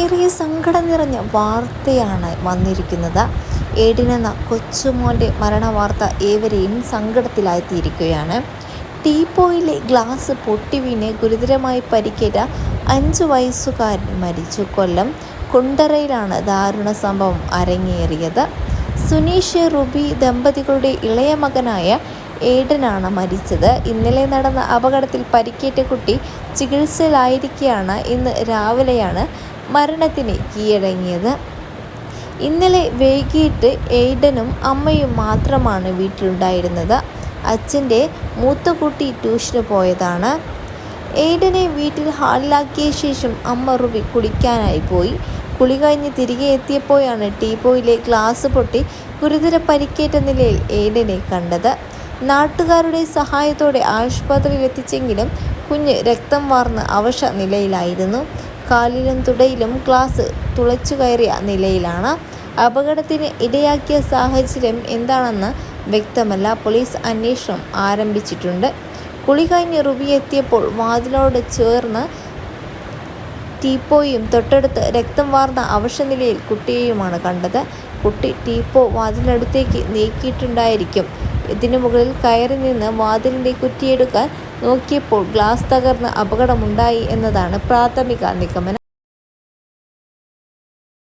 ഏറെ സങ്കടം നിറഞ്ഞ വാർത്തയാണ് വന്നിരിക്കുന്നത്. ഏടിനെന്ന കൊച്ചുമോന്റെ മരണവാർത്ത ഏവരെയും സങ്കടത്തിലായിത്തീരിക്കുകയാണ് ടീപ്പോയിലെ ഗ്ലാസ് പൊട്ടിവീണ് ഗുരുതരമായി പരിക്കേറ്റ അഞ്ച് വയസ്സുകാരൻ മരിച്ചു. കൊല്ലം കുണ്ടറയിലാണ് ദാരുണ സംഭവം അരങ്ങേറിയത്. സുനീഷ് റുബി ദമ്പതികളുടെ ഇളയ മകനായ ഏഡനാണ് മരിച്ചത്. ഇന്നലെ നടന്ന അപകടത്തിൽ പരിക്കേറ്റ കുട്ടി ചികിത്സയിലായിരിക്കെയാണ് ഇന്ന് രാവിലെയാണ് മരണത്തിന് കീഴടങ്ങിയത്. ഇന്നലെ വൈകിട്ട് എയ്ഡനും അമ്മയും മാത്രമാണ് വീട്ടിലുണ്ടായിരുന്നത്. അച്ഛന്റെ മൂത്ത കുട്ടി ട്യൂഷന് പോയതാണ്. എയ്ഡനെ വീട്ടിൽ ഹാളിലാക്കിയ ശേഷം അമ്മ റുബി കുളിക്കാനായി പോയി. കുളി കഴിഞ്ഞ് തിരികെ എത്തിയപ്പോഴാണ് ടീപ്പോയിലെ ഗ്ലാസ് പൊട്ടി ഗുരുതര പരിക്കേറ്റ നിലയിൽ എയ്ഡനെ കണ്ടത്. നാട്ടുകാരുടെ സഹായത്തോടെ ആശുപത്രിയിൽ എത്തിച്ചെങ്കിലും കുഞ്ഞ് രക്തം വാർന്ന് അവശ നിലയിലായിരുന്നു. കാലിലും തുടയിലും ഗ്ലാസ് തുളച്ചു കയറിയ നിലയിലാണ്. അപകടത്തിന് ഇടയാക്കിയ സാഹചര്യം എന്താണെന്ന് വ്യക്തമല്ല. പോലീസ് അന്വേഷണം ആരംഭിച്ചിട്ടുണ്ട്. കുളി കഴിഞ്ഞ് റുബി എത്തിയപ്പോൾ വാതിലോട് ചേർന്ന് ടീപ്പോയും തൊട്ടടുത്ത് രക്തം വാർന്ന അവശനിലയിൽ കുട്ടിയെയുമാണ് കണ്ടത്. കുട്ടി ടീപ്പോ വാതിലടുത്തേക്ക് നീക്കിയിട്ടുണ്ടായിരിക്കും. ഇതിനു മുകളിൽ കയറി നിന്ന് വാതിലിന്റെ കുറ്റിയെടുക്കാൻ നോക്കിയപ്പോൾ ഗ്ലാസ് തകർന്ന് അപകടമുണ്ടായി എന്നതാണ് പ്രാഥമിക നിഗമനം.